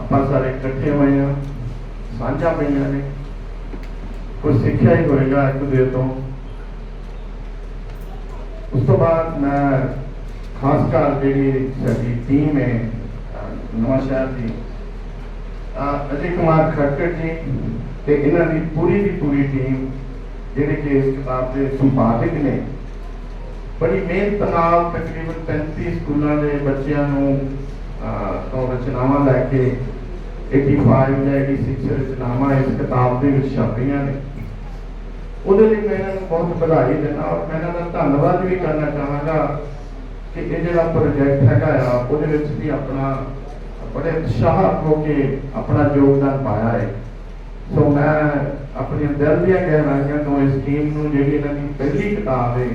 ਆਪਾਂ ਸਾਰੇ ਇਕੱਠੇ ਹੋਏ ਆ ਸਾਂਝਾ ਪਈਆਂ ਨੇ। ਕੁਝ ਸਿੱਖਿਆ ਹੀ ਹੋਏਗਾ ਇੱਕ ਦੂਜੇ ਤੋਂ। ਉਸ ਤੋਂ ਬਾਅਦ ਮੈਂ ਖਾਸ ਕਰ ਜਿਹੜੀ ਸਾਡੀ ਟੀਮ ਹੈ ਨਵਾਂ ਸ਼ਹਿਰ ਦੀ ਅਜੇ ਕੁਮਾਰ ਖੱਟੜ ਜੀ ਤੇ ਇਹਨਾਂ ਦੀ ਪੂਰੀ ਦੀ ਪੂਰੀ ਟੀਮ ਜਿਹੜੇ ਕਿ ਇਸ ਕਿਤਾਬ ਦੇ ਸੰਪਾਦਕ ਨੇ। ਬੜੀ ਮਿਹਨਤ ਨਾਲ ਤਕਰੀਬਨ 35 ਸਕੂਲਾਂ ਦੇ ਬੱਚਿਆਂ ਨੂੰ ਰਚਨਾਵਾਂ ਲੈ ਕੇ 85 ਜਾਂ 86 ਰਚਨਾਵਾਂ ਇਸ ਕਿਤਾਬ ਦੇ ਵਿੱਚ ਛਾਪੀਆਂ ਨੇ। ਉਹਦੇ ਲਈ ਮੈਂ ਇਹਨਾਂ ਨੂੰ ਬਹੁਤ ਵਧਾਈ ਦਿੰਦਾ ਔਰ ਮੈਂ ਇਹਨਾਂ ਦਾ ਧੰਨਵਾਦ ਵੀ ਕਰਨਾ ਚਾਹਾਂਗਾ ਕਿ ਇਹ ਜਿਹੜਾ ਪ੍ਰੋਜੈਕਟ ਹੈਗਾ ਆ, ਉਹਦੇ ਵਿੱਚ ਵੀ ਆਪਣਾ ਬੜੇ ਉਤਸ਼ਾਹ ਹੋ ਕੇ ਆਪਣਾ ਯੋਗਦਾਨ ਪਾਇਆ ਹੈ। ਸੋ ਮੈਂ ਆਪਣੀਆਂ ਦਿਲ ਦੀਆਂ ਗਹਿਰਾਈਆਂ ਤੋਂ ਇਸ ਟੀਮ ਨੂੰ ਜਿਹੜੀ ਇਹਨਾਂ ਦੀ ਪਹਿਲੀ ਕਿਤਾਬ ਹੈ,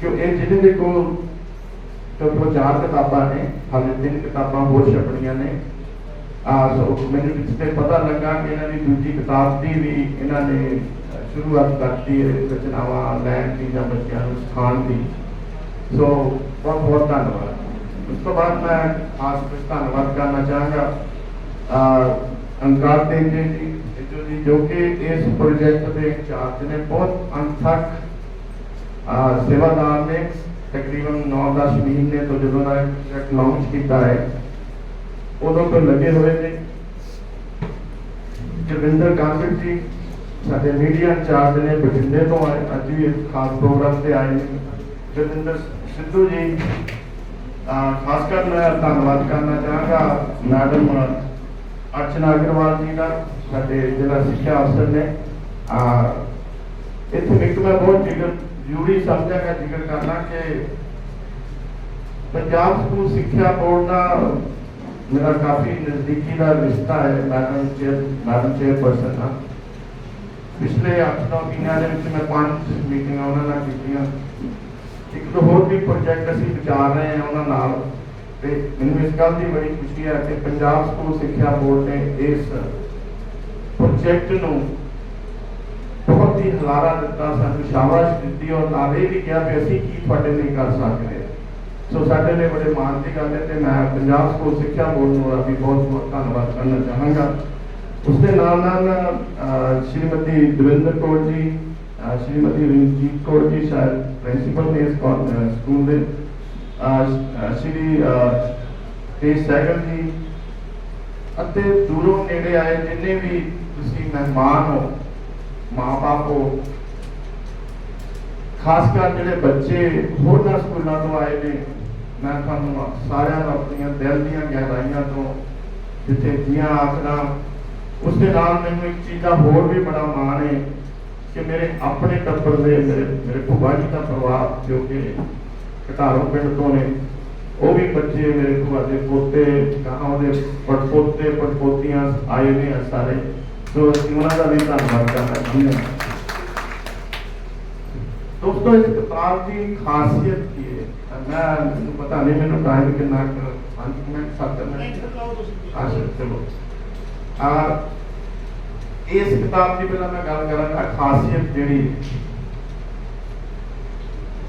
ਕਿ ਇਹ ਜਿਹਦੇ ਕੋਲ ਤੋਂ ਚਾਰ ਕਿਤਾਬਾਂ ਨੇ ਹਾਲੇ ਤਿੰਨ ਕਿਤਾਬਾਂ ਹੋਰ ਛਪਣੀਆਂ ਨੇ। ਆ ਸੋ ਮੈਨੂੰ ਵਿੱਚ ਤੇ ਪਤਾ ਲੱਗਾ ਕਿ ਇਹਨਾਂ ਦੀ ਦੂਜੀ ਕਿਤਾਬ ਦੀ ਵੀ ਇਹਨਾਂ ਨੇ ਸ਼ੁਰੂਆਤ ਕਰਤੀ ਹੈ ਰਚਨਾਵਾਂ ਲੈਣ ਦੀ ਜਾਂ ਬੱਚਿਆਂ ਨੂੰ ਸਿਖਾਉਣ ਦੀ। ਸੋ ਬਹੁਤ ਬਹੁਤ ਧੰਨਵਾਦ। ਉਸ ਤੋਂ ਬਾਅਦ ਮੈਂ ਖਾਸ ਵਿੱਚ ਧੰਨਵਾਦ ਕਰਨਾ ਚਾਹਾਂਗਾ ਅ, ਅੰਕਾਰ ਦੇ ਜੀ ਜੋ ਜੀ ਜੋ ਕਿ ਇਸ ਪ੍ਰੋਜੈਕਟ ਦੇ ਇੰਚਾਰਜ ਨੇ ਬਹੁਤ ਅਣਥੱਕ ਸੇਵਾਦਾਰ ਨੇ। ਤਕਰੀਬਨ 9-10 ਮਹੀਨੇ ਤੋਂ ਜਦੋਂ ਦਾ ਪ੍ਰੋਜੈਕਟ ਲਾਂਚ ਕੀਤਾ ਹੈ, ਉਦੋਂ ਤੋਂ ਲੱਗੇ ਹੋਏ ਨੇ। ਜਗਵਿੰਦਰ ਕਾਂਗੜ ਜੀ ਸਾਡੇ ਮੀਡੀਆ ਇੰਚਾਰਜ ਨੇ ਬਠਿੰਡੇ ਤੋਂ ਆਏ, ਅੱਜ ਵੀ ਇਸ ਖਾਸ ਪ੍ਰੋਗਰਾਮ ਤੇ ਆਏ ਨੇ। ਜਗਵਿੰਦਰ ਸਿੱਧੂ ਜੀ ਖਾਸ ਕਰ ਮੈਂ ਧੰਨਵਾਦ ਕਰਨਾ ਚਾਹਾਂਗਾ। ਮੈਡਮ ਅਰਚਨਾ ਅਗਰਵਾਲ ਜੀ ਦਾ ਸਾਡੇ ਜ਼ਿਲ੍ਹਾ ਸਿੱਖਿਆ ਅਫਸਰ ਨੇ। ਅਹ, ਇੱਥੇ ਇੱਕ ਮੈਂ ਬਹੁਤ ਜ਼ਿਕਰ ਜ਼ਰੂਰੀ ਸਮਝਾਂਗਾ ਜ਼ਿਕਰ ਕਰਨਾ ਕਿ ਪੰਜਾਬ ਸਕੂਲ ਸਿੱਖਿਆ ਬੋਰਡ ਦਾ ਮੇਰਾ ਕਾਫੀ ਨਜ਼ਦੀਕੀ ਦਾ ਰਿਸ਼ਤਾ ਹੈ ਮੈਡਮ ਚੇਅਰ ਮੈਡਮ ਚੇਅਰਪਰਸਨ ਨਾਲ ਪਿਛਲੇ 8-9 ਮਹੀਨਿਆਂ ਦੇ ਵਿੱਚ ਮੈਂ ਪੰਜ ਮੀਟਿੰਗਾਂ ਉਹਨਾਂ ਨਾਲ ਕੀਤੀਆਂ। ਇੱਕ ਦੋ ਹੋਰ ਵੀ ਪ੍ਰੋਜੈਕਟ ਅਸੀਂ ਵਿਚਾਰ ਰਹੇ ਹਾਂ ਉਹਨਾਂ ਨਾਲ ਤੇ ਮੈਨੂੰ ਇਸ ਗੱਲ ਦੀ ਬੜੀ ਖੁਸ਼ੀ ਹੈ ਕਿ ਪੰਜਾਬ ਸਕੂਲ ਸਿੱਖਿਆ ਬੋਰਡ ਨੇ ਇਸ ਪ੍ਰੋਜੈਕਟ ਨੂੰ ਬਹੁਤ ਹੀ ਹਲਾਰਾ ਦਿੱਤਾ ਸਾਨੂੰ ਸ਼ਾਬਾਸ਼ ਦਿੱਤੀ ਔਰ ਨਾਲ ਇਹ ਵੀ ਕਿਹਾ ਵੀ ਅਸੀਂ ਕੀ ਤੁਹਾਡੇ ਲਈ ਕਰ ਸਕਦੇ ਹਾਂ। ਸੋ ਸਾਡੇ ਲਈ ਬੜੇ ਮਾਣ ਦੀ ਗੱਲ ਹੈ ਤੇ ਮੈਂ ਪੰਜਾਬ ਸਕੂਲ ਸਿੱਖਿਆ ਬੋਰਡ ਨੂੰ ਵੀ ਬਹੁਤ ਬਹੁਤ ਧੰਨਵਾਦ ਕਰਨਾ ਚਾਹਾਂਗਾ। ਉਸ ਦੇ ਨਾਲ ਨਾਲ ਸ਼੍ਰੀਮਤੀ ਦਵਿੰਦਰ ਕੌਰ ਜੀ ਸ਼੍ਰੀਮਤੀ ਰਣਜੀਤ ਕੌਰ ਜੀ ਸ਼ਾਇਦ ਪ੍ਰਿੰਸੀਪਲ ਨੇ ਇਸ ਸਕੂਲ ਦੇ ਸ਼੍ਰੀ ਅਹ, ਤੇਜ ਜੀ ਅਤੇ ਦੂਰੋਂ ਨੇੜੇ ਆਏ ਜਿੰਨੇ ਵੀ ਤੁਸੀਂ ਮਹਿਮਾਨ ਹੋ ਮਾਪੇ ਹੋ। ਖਾਸ ਕਰ ਜਿਹੜੇ ਬੱਚੇ ਹੋਰਨਾਂ ਸਕੂਲਾਂ ਤੋਂ ਆਏ ਨੇ, ਮੈਂ ਤੁਹਾਨੂੰ ਸਾਰਿਆਂ ਨੂੰ ਆਪਣੀਆਂ ਦਿਲ ਦੀਆਂ ਗਹਿਰਾਈਆਂ ਤੋਂ ਜਿੱਥੇ ਜੀਆਂ ਆਖਦਾ, ਉਸ ਦੇ ਨਾਲ ਮੈਨੂੰ ਇੱਕ ਚੀਜ਼ ਦਾ ਹੋਰ ਵੀ ਬੜਾ ਮਾਣ ਹੈ ਕਿ ਮੇਰੇ ਆਪਣੇ ਟੱਬਰ ਦੇ, ਮੇਰੇ ਮੇਰੇ ਭੂਆ ਜੀ ਦਾ ਪਰਿਵਾਰ ਜੋ ਕਿ ਘਟਾਰੋਂ ਪਿੰਡ ਤੋਂ ਨੇ, ਉਹ ਵੀ ਬੱਚੇ ਮੇਰੇ ਭੂਆ ਦੇ ਪੋਤੇ ਕਹਾਂ ਉਹਦੇ ਪੜਪੋਤੇ, ਪੜਪੋਤੀਆਂ ਆਏ ਨੇ ਸਾਰੇ। ਸੋ ਅਸੀਂ ਉਹਨਾਂ ਦਾ ਵੀ ਧੰਨਵਾਦ ਕਰਨਾ ਚਾਹੁੰਦੇ ਹਾਂ। ਦੋਸਤੋ ਇਸ ਕਿਤਾਬ ਦੀ ਖਾਸੀਅਤ ਕੀ ਹੈ? ਮੈਂ ਮੈਨੂੰ ਪਤਾ ਨਹੀਂ ਮੈਨੂੰ ਟਾਈਮ ਕਿੰਨਾ ਕੁ 5 ਮਿੰਟ 7 ਮਿੰਟ? ਚਲੋ। ਆ ਇਸ ਕਿਤਾਬ ਦੀ ਪਹਿਲਾਂ ਮੈਂ ਗੱਲ ਕਰਾਂਗਾ ਖਾਸੀਅਤ ਜਿਹੜੀ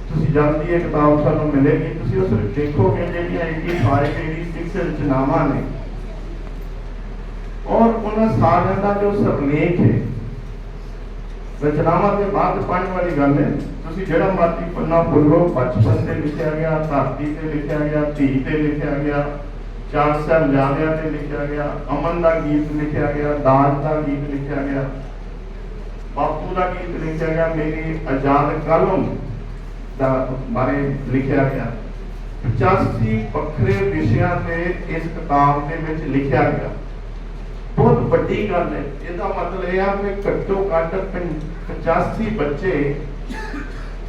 ਤੁਸੀਂ ਜਾਣਦੀ ਹੈ ਕਿਤਾਬ ਤੁਹਾਨੂੰ ਮਿਲੇਗੀ। ਤੁਸੀਂ ਉਸ ਵਿੱਚ ਦੇਖੋਗੇ ਜਿਹੜੀਆਂ 85 86 ਰਚਨਾਵਾਂ ਨੇ। ਔਰ ਉਹਨਾਂ ਸਾਰਿਆਂ ਦਾ ਜੋ ਸਰਲੇਖ ਹੈ, ਰਚਨਾਵਾਂ ਦੇ ਬਾਅਦ ਪੜ੍ਹਨ ਵਾਲੀ ਗੱਲ ਹੈ, ਤੁਸੀਂ ਜਿਹੜਾ ਮਰਜ਼ੀ ਪੰਨਾ ਬੋਲੋ, ਬਚਪਨ ਤੇ ਲਿਖਿਆ ਗਿਆ, ਧਰਤੀ ਤੇ ਲਿਖਿਆ ਗਿਆ, ਧੀ ਤੇ ਲਿਖਿਆ ਗਿਆ, ਚਾਰ ਸਾਹਿਬਜ਼ਾਦਿਆਂ ਤੇ ਲਿਖਿਆ ਗਿਆ, ਅਮਨ ਦਾ ਗੀਤ ਲਿਖਿਆ ਗਿਆ, ਦਾਜ ਦਾ ਗੀਤ ਲਿਖਿਆ ਗਿਆ, ਬਾਪੂ ਦਾ ਗੀਤ ਲਿਖਿਆ ਗਿਆ, ਮੇਰੀ ਆਜ਼ਾਦ ਕਲਮ ਦਾ ਬਾਰੇ ਲਿਖਿਆ ਗਿਆ। 85 ਵੱਖਰੇ ਵਿਸ਼ਿਆਂ ਤੇ ਇਸ ਕਿਤਾਬ ਦੇ ਵਿੱਚ ਲਿਖਿਆ ਗਿਆ। ਵੱਡੀ ਗੱਲ ਹੈ। ਇਹਦਾ ਮਤਲਬ ਇਹ ਆ ਕਿ ਘੱਟੋ ਘੱਟ 85 ਬੱਚੇ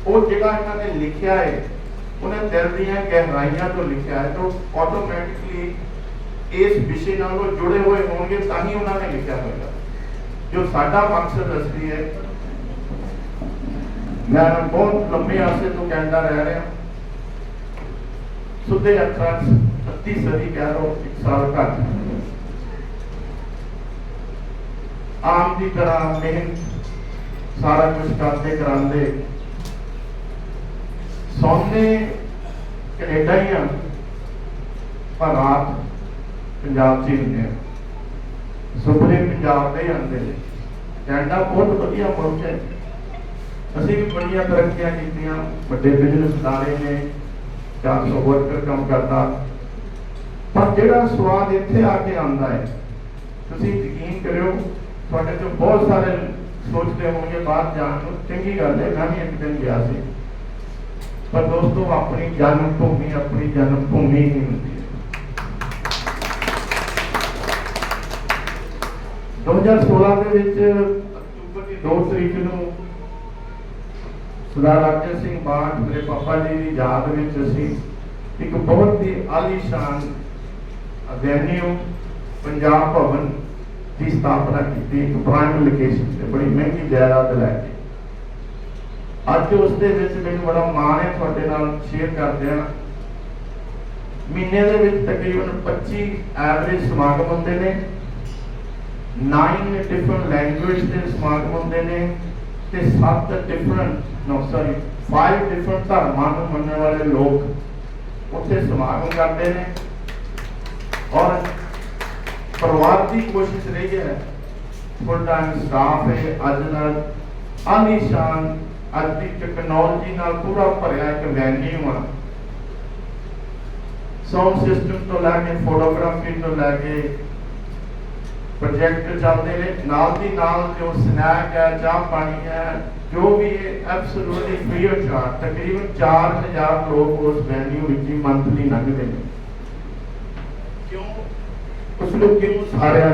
ਉਹ ਜਿਹੜਾ ਇਹਨਾਂ ਨੇ ਲਿਖਿਆ ਹੈ, ਉਹਨੇ ਦਿਲ ਦੀਆਂ ਗਹਿਰਾਈਆਂ ਤੋਂ ਲਿਖਿਆ ਹੈ। ਤਾਂ ਆਟੋਮੈਟਿਕਲੀ ਇਸ ਵਿਸ਼ੇ ਨਾਲ ਉਹ ਜੁੜੇ ਹੋਏ ਹੋਣਗੇ, ਤਾਂ ਹੀ ਉਹਨਾਂ ਨੇ ਲਿਖਿਆ ਹੋਵੇਗਾ ਜੋ ਸਾਡਾ ਮਕਸਦ ਅਸਲੀ ਹੈ, ਮੈਂ ਬਹੁਤ ਲੰਬੇ ਅਰਸੇ ਤੋਂ ਕੈਨੇਡਾ ਰਹਿ ਰਿਹਾ ਸੁੱਧੇ ਅੱਖਰਾਂ 'ਚ 32 ਸਦੀ ਕਹਿ ਲਓ, ਇੱਕ ਸਾਲ ਘੱਟ। ਆਮ ਦੀ ਤਰ੍ਹਾਂ ਮਿਹਨਤ ਸਾਰਾ ਕੁਝ ਕਰਦੇ ਕਰਾਂਦੇ ਸੌਨੇ ਕੈਨੇਡਾ ਹੀ ਆ, ਪਰ ਰਾਤ ਪੰਜਾਬ 'ਚ ਹੀ ਹੁੰਦੇ ਆ। ਸੁਪਨੇ ਪੰਜਾਬ ਦੇ ਆਉਂਦੇ ਨੇ। ਕੈਨੇਡਾ ਬਹੁਤ ਵਧੀਆ ਮੁਲਕ ਹੈ। ਅਸੀਂ ਵੀ ਬੜੀਆਂ ਤਰੱਕੀਆਂ ਕੀਤੀਆਂ, ਵੱਡੇ ਬਿਜ਼ਨਸ ਦਾਰੇ ਨੇ 400 ਵਰਕਰ ਕੰਮ ਕਰਦਾ। ਪਰ ਜਿਹੜਾ ਸਵਾਦ ਇੱਥੇ ਆ ਕੇ ਆਉਂਦਾ ਹੈ, ਤੁਸੀਂ ਯਕੀਨ ਕਰਿਓ ਤੁਹਾਡੇ ਤੋਂ ਬਹੁਤ ਸਾਰੇ ਸੋਚਦੇ ਹੋਣਗੇ ਬਾਹਰ ਜਾਣ ਨੂੰ। ਚੰਗੀ ਗੱਲ ਹੈ, ਮੈਂ ਵੀ ਇੱਕ ਦਿਨ ਗਿਆ ਸੀ। ਪਰ ਦੋਸਤੋ, ਆਪਣੀ ਜਨਮ ਭੂਮੀ ਆਪਣੀ ਜਨਮ ਭੂਮੀ ਹੀ ਹੁੰਦੀ। ਹੈ 2016 ਦੇ ਵਿੱਚ ਅਕਤੂਬਰ ਦੀ 2 ਤਰੀਕ ਨੂੰ ਸਰਦਾਰ ਰਾਜਾ ਸਿੰਘ ਬਾਠ ਮੇਰੇ ਪਾਪਾ ਜੀ ਦੀ ਯਾਦ ਵਿੱਚ ਅਸੀਂ ਇੱਕ ਬਹੁਤ ਹੀ ਆਲੀਸ਼ਾਨ ਵੈਨਿਊ ਪੰਜਾਬ ਭਵਨ ਦੀ ਸਥਾਪਨਾ ਕੀਤੀ, ਇੱਕ ਪ੍ਰਾਈਮ ਲੋਕੇਸ਼ਨ ਤੇ, ਬੜੀ ਮਹਿੰਗੀ ਜਾਇਦਾਦ ਲੈ ਕੇ। ਅੱਜ ਉਸ ਦੇ ਵਿੱਚ ਮੈਨੂੰ ਬੜਾ ਮਾਣ ਹੈ, ਤੁਹਾਡੇ ਨਾਲ ਸ਼ੇਅਰ ਕਰਦੇ ਹਾਂ। ਮਹੀਨੇ ਦੇ ਵਿੱਚ ਤਕਰੀਬਨ 25 ਐਵਰੇਜ ਸਮਾਗਮ ਹੁੰਦੇ ਨੇ। 9 ਡਿਫਰੈਂਟ ਲੈਂਗੁਏਜ ਦੇ ਸਮਾਗਮ ਹੁੰਦੇ ਨੇ ਤੇ 7 ਡਿਫਰੈਂਟ ਨੋ ਸੌਰੀ 5 ਡਿਫਰੈਂਟ ਧਰਮਾਂ ਨੂੰ ਮੰਨਣ ਵਾਲੇ ਲੋਕ ਉੱਥੇ ਸਮਾਗਮ ਕਰਦੇ ਨੇ। ਔਰ ਪਰਿਵਾਰ ਦੀ ਕੋਸ਼ਿਸ਼ ਰਹੀ ਹੈ। ਫੁੱਲ ਟਾਈਮ ਸਟਾਫ ਹੈ, ਅੱਜ ਨਾਲ ਆਲੀਸ਼ਾਨ ਅੱਜ ਦੀ ਟੈਕਨੋਲੋਜੀ ਨਾਲ ਪੂਰਾ ਭਰਿਆ ਇੱਕ ਵੈਨਿਊ ਆ। ਸਾਊਂਡ ਸਿਸਟਮ ਤੋਂ ਲੈ ਕੇ ਫੋਟੋਗ੍ਰਾਫੀ ਤੋਂ ਲੈ ਕੇ ਪ੍ਰੋਜੈਕਟ ਚੱਲਦੇ ਨੇ। ਨਾਲ ਦੀ ਨਾਲ ਜੋ ਸਨੈਕ ਹੈ, ਚਾਹ ਪਾਣੀ ਹੈ, ਜੋ ਵੀ ਹੈ ਐਬਸੋਲੂਟਲੀ ਫ੍ਰੀ ਆਫ ਚਾਰਜ ਤਕਰੀਬਨ 4000 ਲੋਕ ਉਸ ਵੈਨਿਊ ਵਿੱਚ ਮੰਥਲੀ ਲੰਘਦੇ ਨੇ। ਉਸ ਨੂੰ ਕਿਉਂ ਸਾਰਿਆਂ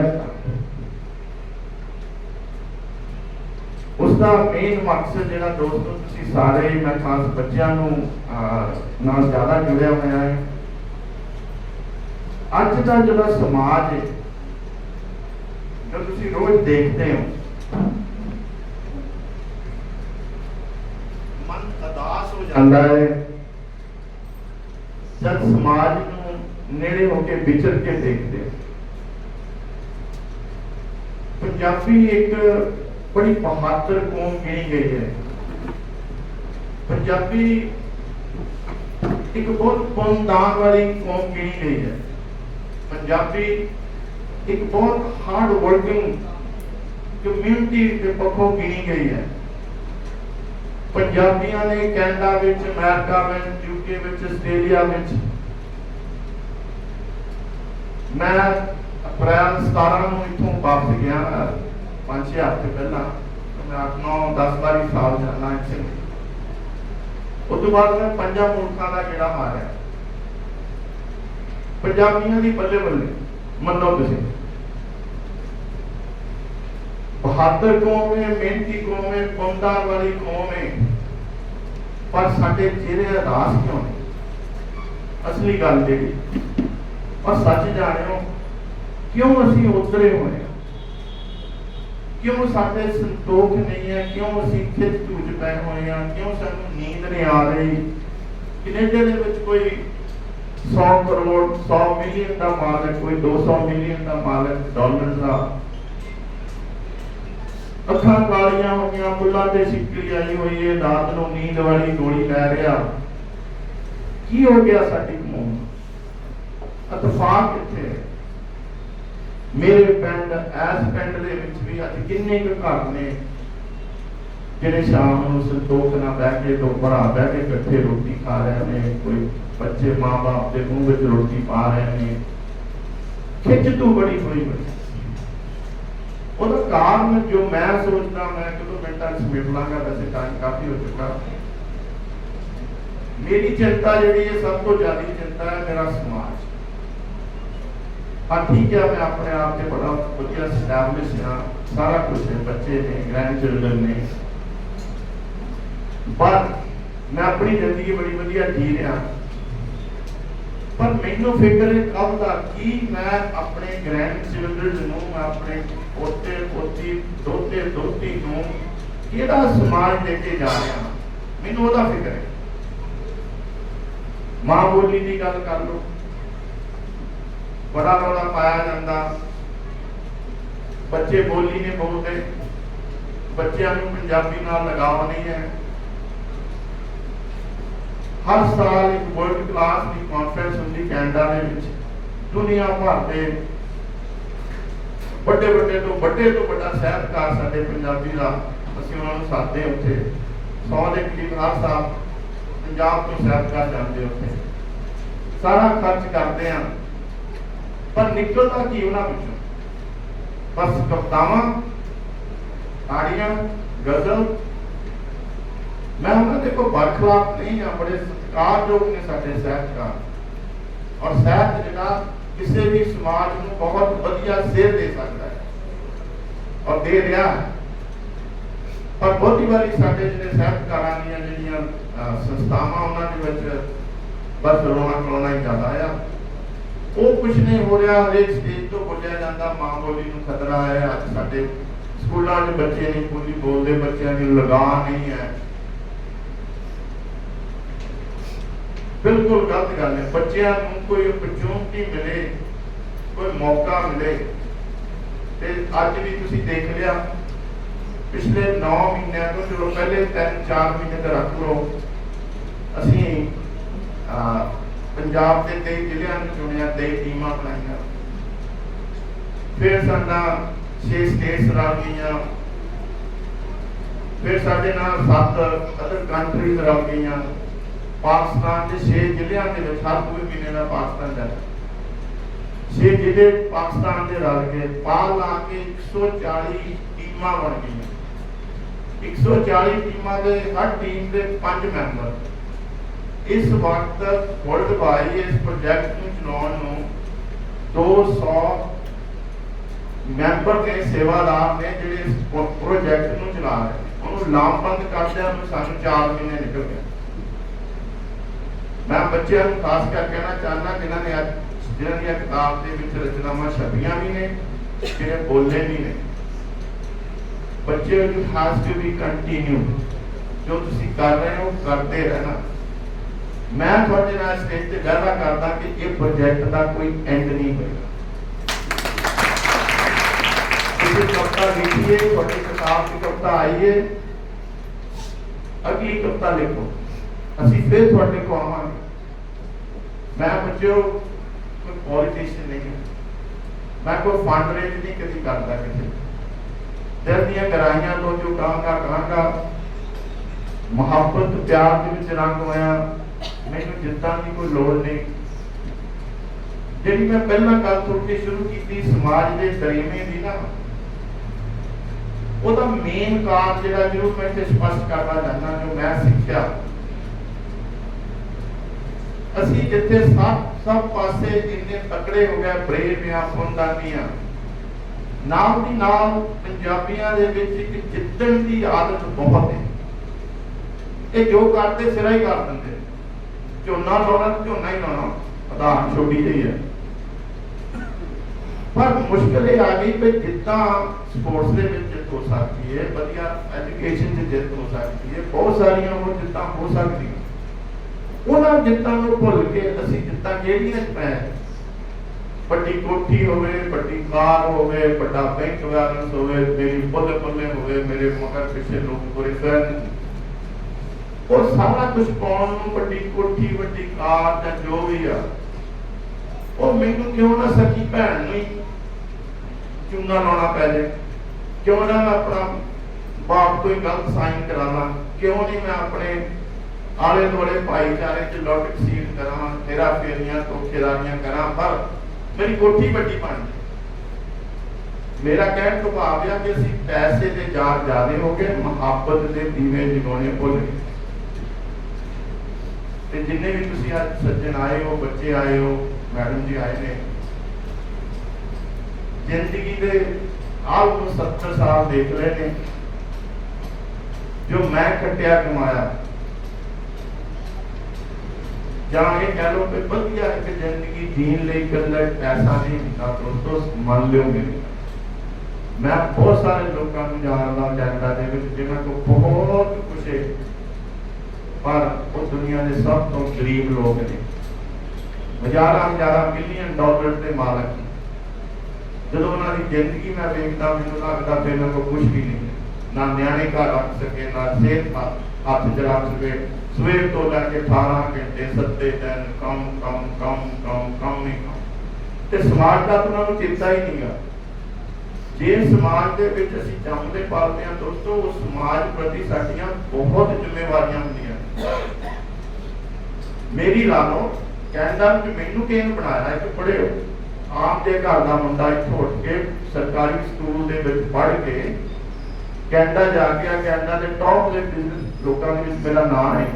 ਮੇਨ ਮਕਸਦ ਜਿਹੜਾ ਦੋਸਤੋ ਤੁਸੀਂ ਸਾਰੇ, ਮੈਂ ਖਾਸ ਬੱਚਿਆਂ ਨੂੰ ਨਾਲ ਜ਼ਿਆਦਾ ਜੁੜਿਆ ਹੋਇਆ ਹੈ। ਅੱਜ ਦਾ ਜਿਹੜਾ ਸਮਾਜ ਹੈ, ਜੋ ਤੁਸੀਂ ਰੋਜ਼ ਦੇਖਦੇ ਹੋ, ਮਨ ਅਦਾਸ ਹੋ ਜਾਂਦਾ ਹੈ। ਜਦ ਸਮਾਜ ਨੂੰ ਨੇੜੇ ਹੋ ਕੇ ਵਿਚਰ ਕੇ ਦੇਖਦੇ ਹੋ ਪੰਜਾਬੀ ਇੱਕ ਬੜੀ ਬਹਾਦਰ ਕੌਮ ਗਿਣੀ ਗਈ ਹੈ। ਪੰਜਾਬੀ ਇੱਕ ਬਹੁਤ ਪੁੰਦਾਨ ਵਾਲੀ ਕੌਮ ਗਿਣੀ ਗਈ ਹੈ। ਪੰਜਾਬੀ ਇੱਕ ਬਹੁਤ ਹਾਰਡ ਵਰਕਿੰਗ ਕਮਿਊਨਿਟੀ ਦੇ ਪੱਖੋਂ ਗਿਣੀ ਗਈ ਹੈ। ਪੰਜਾਬੀਆਂ ਨੇ ਕੈਨੇਡਾ ਵਿੱਚ, ਅਮਰੀਕਾ ਵਿੱਚ ਯੂਕੇ ਵਿੱਚ, ਆਸਟ੍ਰੇਲੀਆ ਵਿੱਚ ਮੈਂ ਅਪ੍ਰੈਲ 17 ਨੂੰ ਇੱਥੋਂ ਵਾਪਸ ਗਿਆ 5-6 ਹਫ਼ਤੇ ਪਹਿਲਾਂ। ਮੈਂ 8-9 10 ਸਾਲ ਜਾਣਾ ਇੱਥੇ ਉਸ ਤੋਂ ਬਾਅਦ ਮੈਂ ਪੰਜਾਂ ਮੁਲਕਾਂ ਦਾ ਜਿਹੜਾ ਮਾਰਿਆ। ਪੰਜਾਬੀਆਂ ਦੀ ਬੱਲੇ ਬੱਲੇ ਮੰਨੋ ਤੁਸੀਂ ਬਹਾਦਰ ਕੌਮ ਹੈ, ਮਿਹਨਤੀ ਕੌਮ ਹੈ ਪੰਦਾਰ ਵਾਲੀ ਕੌਮ ਹੈ। ਪਰ ਸਾਡੇ ਚਿਹਰੇ ਅਦਾਸ ਕਿਉਂ ਨੇ ਅਸਲੀ ਗੱਲ ਜਿਹੜੀ ਔਰ ਸੱਚ ਜਾਣਿਓ ਕਿਉਂ ਅਸੀਂ ਉਤਰੇ ਹੋਏ ਕਿਉਂ ਸਾਡੇ ਸੰਤੋਖ ਨਹੀਂ ਹੈ? ਕਿਉਂ ਅਸੀਂ ਖਿੱਚ ਝੂਝ ਪਏ ਹੋਏ ਹਾਂ? ਕਿਉਂ ਸਾਨੂੰ ਨੀਂਦ ਨਹੀਂ ਆ ਰਹੀ? ਕੈਨੇਡਾ ਦੇ ਵਿੱਚ ਕੋਈ 100 ਕਰੋੜ 100 ਮਿਲੀਅਨ ਦਾ ਮਾਲਕ, ਕੋਈ 200 ਮਿਲੀਅਨ ਦਾ ਮਾਲਕ ਡਾਲਰ ਦਾ। ਅੱਖਾਂ ਕਾਲੀਆਂ ਹੋਈਆਂ ਬੁੱਲਾਂ ਤੇ ਸਿੱਕੜੀ ਆਈ ਹੋਈ ਹੈ, ਰਾਤ ਨੂੰ ਨੀਂਦ ਵਾਲੀ ਗੋਲੀ ਲੈ ਰਿਹਾ। ਕੀ ਹੋ ਗਿਆ ਸਾਡੀ ਕੌਮ? ਅਤਫਾਕ ਕਿੱਥੇ ਹੈ। ਮੇਰੇ ਪਿੰਡ ਐਸ ਪਿੰਡ ਦੇ ਵਿੱਚ ਵੀ ਅੱਜ ਕਿੰਨੇ ਕੁ ਘਰ ਨੇ ਜਿਹੜੇ ਸ਼ਾਮ ਨੂੰ ਸੰਤੋਖ ਨਾਲ ਬਹਿ ਕੇ ਦੋ ਭਰਾ ਬਹਿ ਕੇ ਇਕੱਠੇ ਰੋਟੀ ਖਾ ਰਹੇ ਨੇ, ਕੋਈ ਬੱਚੇ ਮਾਂ-ਬਾਪ ਦੇ ਮੂੰਹ ਵਿੱਚ ਰੋਟੀ ਪਾ ਰਹੇ ਨੇ। ਖਿੱਚ ਤੂੰ ਬੜੀ ਹੋਈ ਬੜੀ ਉਹਦਾ ਕਾਰਨ ਜੋ ਮੈਂ ਸੋਚਦਾ, ਮੈਂ ਕਦੋਂ ਮਿੰਟਾਂ ਚ ਸਮੇਟ ਲਾਂਗਾ, ਵੈਸੇ ਟਾਈਮ ਕਾਫੀ ਹੋ ਚੁੱਕਾ। ਮੇਰੀ ਚਿੰਤਾ ਜਿਹੜੀ ਹੈ, ਸਭ ਤੋਂ ਜ਼ਿਆਦਾ ਚਿੰਤਾ ਹੈ ਮੇਰਾ ਸਮਾਜ। ਹਾਂ ਠੀਕ ਹੈ ਮੈਂ ਆਪਣੇ ਆਪ ਤੇ ਬੜਾ ਵਧੀਆ ਸਟੈਬਲਿਸ਼ ਹਾਂ ਸਾਰਾ ਕੁਝ ਹੈ, ਬੱਚੇ ਨੇ ਗ੍ਰੈਂਡ ਚਿਲਡਰਨ ਨੇ। ਪਰ ਮੈਂ ਆਪਣੀ ਜ਼ਿੰਦਗੀ ਬੜੀ ਵਧੀਆ ਜੀ ਰਿਹਾ। ਪਰ ਮੈਨੂੰ ਫਿਕਰ ਹੈ ਕਬ ਦਾ ਕੀ ਮੈਂ ਆਪਣੇ ਗ੍ਰੈਂਡ ਚਿਲਡਰਨ ਨੂੰ, ਮੈਂ ਆਪਣੇ ਪੋਤੇ, ਪੋਤੀ, ਦੋਤੇ, ਦੋਤੀ ਨੂੰ ਕਿਹੜਾ ਸਮਾਜ ਦੇ ਕੇ ਜਾ ਰਿਹਾ? ਮੈਨੂੰ ਉਹਦਾ ਫਿਕਰ ਹੈ। ਮਾਂ ਬੋਲੀ ਦੀ ਗੱਲ ਕਰ ਲਓ। ਬੜਾ ਰੌਲਾ ਪਾਇਆ ਜਾਂਦਾ। ਬੱਚੇ ਬੋਲੀ ਨਹੀਂ ਬੋਲਦੇ। ਬੱਚਿਆਂ ਨੂੰ ਪੰਜਾਬੀ ਨਾਲ ਲਗਾਵ ਨਹੀਂ ਹੈ। ਹਰ ਸਾਲ ਇੱਕ ਵਰਲਡ ਕਲਾਸ ਦੀ ਕਾਨਫਰੰਸ ਹੁੰਦੀ ਕੈਨੇਡਾ ਦੇ ਵਿੱਚ। ਦੁਨੀਆ ਭਰ ਦੇ ਵੱਡੇ ਵੱਡੇ ਤੋਂ ਵੱਡੇ ਤੋਂ ਵੱਡਾ ਸਾਹਿਤਕਾਰ ਸਾਡੇ ਪੰਜਾਬੀ ਦਾ ਅਸੀਂ ਉਹਨਾਂ ਨੂੰ ਸਾਦੇ ਉੱਥੇ। ਸੌ ਦੇ ਕਰੀਬ ਹਰ ਸਾਲ ਪੰਜਾਬ ਤੋਂ ਸਾਹਿਤਕਾਰ ਜਾਂਦੇ ਉੱਥੇ। ਸਾਰਾ ਖਰਚ ਕਰਦੇ ਆ ਪਰ ਨਿਕਲਦਾ ਕੀ ਉਹਨਾਂ ਵਿੱਚੋਂ ਬਸ ਕਵਿਤਾਵਾਂ ਆੜੀਆਂ ਗਜ਼ਲ ਮੈਂ ਉਹਨਾਂ ਦੇ ਕੋਈ ਬਰਖਲਾਫ ਨਹੀਂ ਆ ਬੜੇ ਸਤਿਕਾਰਯੋਗ ਨੇ ਸਾਡੇ ਸਾਹਿਤਕਾਰ ਔਰ ਸਾਹਿਤ ਜਿਹੜਾ ਕਿਸੇ ਵੀ ਸਮਾਜ ਨੂੰ ਬਹੁਤ ਵਧੀਆ ਸੇਧ ਦੇ ਸਕਦਾ ਹੈ ਔਰ ਦੇ ਰਿਹਾ ਹੈ। ਪਰ ਬਹੁਤੀ ਵਾਰੀ ਸਾਡੇ ਜਿਹੜੇ ਸਾਹਿਤਕਾਰਾਂ ਦੀਆਂ ਜਿਹੜੀਆਂ ਅਹ, ਸੰਸਥਾਵਾਂ ਉਹਨਾਂ ਦੇ ਵਿੱਚ ਬਸ ਰੋਣਾ ਕਲੋਣਾ ਹੀ ਜ਼ਿਆਦਾ ਆ ਉਹ ਕੁਝ ਨਹੀਂ ਹੋ ਰਿਹਾ ਹਰੇਕ ਸਟੇਜ ਤੋਂ ਬੋਲਿਆ ਜਾਂਦਾ ਮਾਂ ਬੋਲੀ ਨੂੰ ਖਤਰਾ ਹੈ। ਅੱਜ ਸਾਡੇ ਸਕੂਲਾਂ 'ਚ ਬੱਚੇ ਨਹੀਂ ਬੋਲੀ ਬੋਲਦੇ ਬੱਚਿਆਂ ਦੀ ਲਗਾਨ ਨਹੀਂ ਹੈ। ਬਿਲਕੁਲ ਗਲਤ ਗੱਲ ਹੈ। ਬੱਚਿਆਂ ਨੂੰ ਕੋਈ opportunity ਮਿਲੇ ਕੋਈ ਮੌਕਾ ਮਿਲੇ ਤੇ ਅੱਜ ਵੀ ਤੁਸੀਂ ਦੇਖ ਲਿਆ ਪਿਛਲੇ 9 ਮਹੀਨਿਆਂ ਤੋਂ ਜਦੋਂ ਪਹਿਲੇ 3-4 ਮਹੀਨੇ ਦਾ ਰੱਖ ਲਓ ਅਸੀਂ ਅਹ, ਪੰਜਾਬ ਦੇ 23 ਜ਼ਿਲ੍ਹਿਆਂ ਨੂੰ ਚੁਣਿਆ 23 ਟੀਮਾਂ ਬਣਾਈਆਂ। ਫਿਰ ਸਾਡਾ 6 ਸਟੇਟਸ ਰਲ ਗਈਆਂ। ਫਿਰ ਸਾਡੇ ਨਾਲ 7 ਅਦਰ ਕੰਟਰੀਜ਼ ਰਲ ਗਈਆਂ। ਪਾਕਿਸਤਾਨ ਦੇ 6 ਜ਼ਿਲ੍ਹਿਆਂ ਦੇ ਵਿੱਚ ਹਰ ਕੋਈ ਮਹੀਨੇ ਦਾ ਪਾਕਿਸਤਾਨ ਜਾਂਦਾ 6 ਜ਼ਿਲ੍ਹੇ ਪਾਕਿਸਤਾਨ ਦੇ ਰਲ ਕੇ ਪਾਲ ਲਾ ਕੇ 140 ਟੀਮਾਂ ਬਣ ਗਈਆਂ। 140 ਟੀਮਾਂ ਦੇ ਹਰ ਟੀਮ ਦੇ 5 ਮੈਂਬਰ ਇਸ ਵਕਤ ਵਰਲਡ ਵਾਈਡ ਇਸ ਪ੍ਰੋਜੈਕਟ ਨੂੰ ਚਲਾਉਣ ਨੂੰ 200 ਮੈਂਬਰ ਨੇ ਸੇਵਾਦਾਰ ਨੇ ਜਿਹੜੇ ਇਸ ਪ੍ਰੋਜੈਕਟ ਨੂੰ ਚਲਾ ਰਹੇ ਉਹਨੂੰ ਲਾਮਬੰਦ ਕਰਦਿਆਂ ਨੂੰ ਸਾਨੂੰ 4 ਮਹੀਨੇ ਨਿਕਲ ਗਏ। ਮੈਂ ਬੱਚਿਆਂ ਨੂੰ ਖਾਸ ਕਰ ਕਹਿਣਾ ਚਾਹੁੰਦਾ ਜਿਨ੍ਹਾਂ ਨੇ ਅੱਜ ਜਿਹਨਾਂ ਦੀਆਂ ਕਿਤਾਬ ਦੇ ਵਿੱਚ ਰਚਨਾਵਾਂ ਛਪੀਆਂ ਵੀ ਨੇ ਜਿਹੜੇ ਬੋਲੇ ਵੀ ਨੇ। ਬੱਚੇ ਨੂੰ ਖਾਸ ਟੂ ਵੀ ਕੰਟੀਨਿਊ ਜੋ ਤੁਸੀਂ ਕਰ ਰਹੇ ਹੋ, ਕਰਦੇ ਰਹਿਣਾ। ਮੈਂ ਤੁਹਾਡੇ ਨਾਲ ਸਟੇਜ ਤੇ ਵਾਅਦਾ ਕਰਦਾ ਕਿ ਇਹ ਪ੍ਰੋਜੈਕਟ ਦਾ ਕੋਈ ਐਂਡ ਨਹੀਂ ਹੋਏਗਾ ਤੁਸੀਂ ਕਵਿਤਾ ਲਿਖੀਏ ਤੁਹਾਡੀ ਕਿਤਾਬ ਦੀ ਕਵਿਤਾ ਆਈਏ ਅਗਲੀ ਕਵਿਤਾ ਲਿਖੋ ਅਸੀਂ ਫਿਰ ਤੁਹਾਡੇ ਕੋਲ ਆਵਾਂਗੇ। ਮੈਂ ਬੱਚਿਓ, ਕੋਈ ਪੋਲੀਟੀਸ਼ੀਅਨ ਨਹੀਂ ਹਾਂ। ਮੈਂ ਕੋਈ ਫੰਡ ਰੇਜ ਨਹੀਂ ਕਦੀ ਕਰਦਾ ਕਿਸੇ ਦਿਲ ਦੀਆਂ ਗਹਿਰਾਈਆਂ ਤੋਂ ਜੋ ਕਹਾਂਗਾ ਕਹਾਂਗਾ ਮੁਹੱਬਤ, ਪਿਆਰ ਦੇ ਵਿੱਚ ਰੰਗ ਹੋਇਆ ਮੈਨੂੰ ਜਿੱਤਾਂ ਦੀ ਕੋਈ ਲੋੜ ਨਹੀਂ। ਜਿਹੜੀ ਮੈਂ ਪਹਿਲਾਂ ਗੱਲ ਤੁਹਾਡੇ ਸ਼ੁਰੂ ਕੀਤੀ ਸਮਾਜ ਦੇ ਦਰੀਮੇ ਦੀ ਨਾ, ਉਹਦਾ ਮੇਨ ਕਾਰਨ ਜਿਹੜਾ ਜਿਹਨੂੰ ਮੈਂ ਇੱਥੇ ਸਪਸ਼ਟ ਕਰਨਾ ਚਾਹੁੰਦਾ, ਜੋ ਮੈਂ ਸਿੱਖਿਆ। ਅਸੀਂ ਜਿੱਥੇ ਸਭ ਸਭ ਪਾਸੇ ਇੰਨੇ ਤਕੜੇ ਹੋ ਗਏ ਬਰੇਵ ਆ ਫੁੰਦਾਨੀ ਆ ਨਾਲ ਦੀ ਨਾਲ ਪੰਜਾਬੀਆਂ ਦੇ ਵਿੱਚ ਇੱਕ ਜਿੱਤਣ ਦੀ ਆਦਤ ਬਹੁਤ ਹੈ। ਇਹ ਜੋ ਕਰਦੇ, ਸਿਰਾ ਹੀ ਕਰ ਦਿੰਦੇ ਝੋਨਾ ਲਾਉਣਾ ਤੇ ਝੋਨਾ ਹੀ ਲਾਉਣਾ। ਉਦਾਹਰਨ ਛੋਟੀ ਜਿਹੀ ਹੈ। ਪਰ ਮੁਸ਼ਕਲ ਇਹ ਆ ਗਈ ਕਿ ਜਿੱਦਾਂ ਸਪੋਰਟਸ ਦੇ ਵਿੱਚ ਜਿੱਤ ਹੋ ਸਕਦੀ ਹੈ, ਵਧੀਆ ਐਜੂਕੇਸ਼ਨ 'ਚ ਜਿੱਤ ਹੋ ਸਕਦੀ ਹੈ, ਬਹੁਤ ਸਾਰੀਆਂ ਹੋਰ ਜਿੱਤਾਂ ਹੋ ਸਕਦੀਆਂ। ਉਹਨਾਂ ਜਿੱਤਾਂ ਨੂੰ ਭੁੱਲ ਕੇ ਅਸੀਂ ਜਿੱਤਾਂ ਕਿਹੜੀਆਂ 'ਚ ਪੈ ਵੱਡੀ ਕੋਠੀ ਹੋਵੇ, ਵੱਡੀ ਕਾਰ ਹੋਵੇ, ਵੱਡਾ ਬੈਂਕ ਬੈਲੈਂਸ ਹੋਵੇ, ਮੇਰੀ ਪੁੱਲ ਪੁੱਲੇ ਹੋਵੇ, ਮੇਰੇ ਮਗਰ ਪਿੱਛੇ ਲੋਕ ਪੂਰੇ ਫੈਨ ਉਹ ਸਾਰਾ ਕੁਝ ਪਾਉਣ ਨੂੰ ਵੱਡੀ ਕੋਠੀ, ਵੱਡੀ ਕਾਰ ਜਾਂ ਜੋ ਵੀ ਆ। ਉਹ ਮੈਨੂੰ ਕਿਉਂ ਨਾ ਸਕੀ ਭੈਣ ਨੂੰ ਹੀ ਲਾਉਣਾ ਪੈ ਜਾਏ? ਕਿਉਂ ਨਾ ਮੈਂ ਆਪਣਾ ਬਾਪ ਤੋਂ ਹੀ ਗਲਤ ਸਾਈਨ ਕਰਾਵਾਂ? ਕਿਉਂ ਨਹੀਂ ਮੈਂ ਆਪਣੇ ਆਲੇ ਦੁਆਲੇ ਭਾਈਚਾਰੇ ਚ ਲੁੱਟ ਕਸੀਰ ਕਰਾਂ ਤੇਰਾ ਫੇਰੀਆਂ ਧੋਖੇਦਾਰੀਆਂ ਕਰਾਂ? ਪਰ ਮੇਰੀ ਕੋਠੀ ਵੱਡੀ ਬਣ ਜਾਏ। ਮੇਰਾ ਕਹਿਣ ਤੋਂ ਭਾਵ ਇਹ ਕਿ ਅਸੀਂ ਪੈਸੇ ਦੇ ਜਾਰ ਜ਼ਿਆਦੇ ਹੋ ਗਏ, ਮੁਹੱਬਤ ਦੇ ਦੀਵੇ ਜਗਾਉਣੇ ਭੁੱਲ ਗਏ। ਤੇ ਜਿੰਨੇ ਵੀ ਤੁਸੀਂ ਅੱਜ ਸੱਜਣ ਆਏ ਹੋ, ਬੱਚੇ ਆਏ ਹੋ, ਮੈਡਮ ਜੀ ਆਏ ਨੇ, ਜ਼ਿੰਦਗੀ ਦੇ ਆਲਮੋ 70 ਸਾਲ ਦੇਖ ਲਏ ਨੇ, ਜੋ ਮੈਂ ਖੱਟਿਆ ਕਮਾਇਆ। ਜਾਂ ਇਹ ਕਹਿ ਲਓ ਕਿ ਵਧੀਆ ਇੱਕ ਜ਼ਿੰਦਗੀ ਜੀਣ ਲਈ ਇਕੱਲਾ ਪੈਸਾ ਨਹੀਂ ਹੁੰਦਾ, ਦੋਸਤੋ, ਮੰਨ ਲਿਓ ਮੇਰੀ ਮੈਂ ਬਹੁਤ ਸਾਰੇ ਲੋਕਾਂ ਨੂੰ ਜਾਣਦਾ ਕੈਨੇਡਾ ਦੇ ਵਿੱਚ, ਜਿਨ੍ਹਾਂ ਕੋਲ ਬਹੁਤ ਕੁਛ ਹੈ। ਪਰ ਉਹ ਦੁਨੀਆ ਦੇ ਸਭ ਤੋਂ ਗਰੀਬ ਲੋਕ ਨੇ। ਹਜ਼ਾਰਾਂ ਹਜ਼ਾਰਾਂ ਮਿਲੀਅਨ ਡਾਲਰ ਦੇ ਮਾਲਕ ਨੇ। ਜਦੋਂ ਉਹਨਾਂ ਦੀ ਜ਼ਿੰਦਗੀ ਮੈਂ ਵੇਖਦਾ, ਮੈਨੂੰ ਲੱਗਦਾ ਵੀ ਇਹਨਾਂ ਕੋਲ ਕੁਝ ਵੀ ਨਹੀਂ ਨਾ ਨਿਆਣੇ ਘਰ ਰੱਖ ਸਕੇ, ਨਾ ਸਿਹਤ ਹੱਥ- ਹੱਥ ਸਕੇ। ਸਵੇਰ ਤੋਂ ਲੈ ਕੇ 18 ਘੰਟੇ ਸੱਤੇ ਦਿਨ ਕੰਮ ਕੰਮ ਕੰਮ ਕੰਮ ਕੰਮ ਹੀ ਕੰਮ। ਤੇ ਸਮਾਜ ਦਾ ਤਾਂ ਉਹਨਾਂ ਨੂੰ ਚੇਤਾ ਹੀ ਨਹੀਂਗਾ ਜੇ ਸਮਾਜ ਦੇ ਵਿੱਚ ਅਸੀਂ ਜੰਮਦੇ ਪਾਲਦੇ ਹਾਂ, ਦੋਸਤੋ ਉਸ ਸਮਾਜ ਪ੍ਰਤੀ ਸਾਡੀਆਂ ਬਹੁਤ ਜ਼ਿੰਮੇਵਾਰੀਆਂ ਹੁੰਦੀਆਂ ਮੇਰੀ ਲਾ ਕਹਿੰਦਾ ਕਿ ਮੈਨੂੰ ਕਿਹਨ ਬਣਾਇਆ ਇੱਕ ਪੜ੍ਹਿਓ। ਆਪ ਦੇ ਘਰ ਦਾ ਮੁੰਡਾ ਇੱਥੋਂ ਉੱਠ ਕੇ ਸਰਕਾਰੀ ਸਕੂਲ ਦੇ ਵਿੱਚ ਪੜ੍ਹ ਕੇ ਕੈਨੇਡਾ ਜਾ ਗਿਆ ਕੈਨੇਡਾ ਦੇ ਟੌਪ ਦੇ ਬਿਜ਼ਨਸ ਲੋਕਾਂ ਦੇ ਵਿੱਚ ਮੇਰਾ ਨਾਮ ਹੈ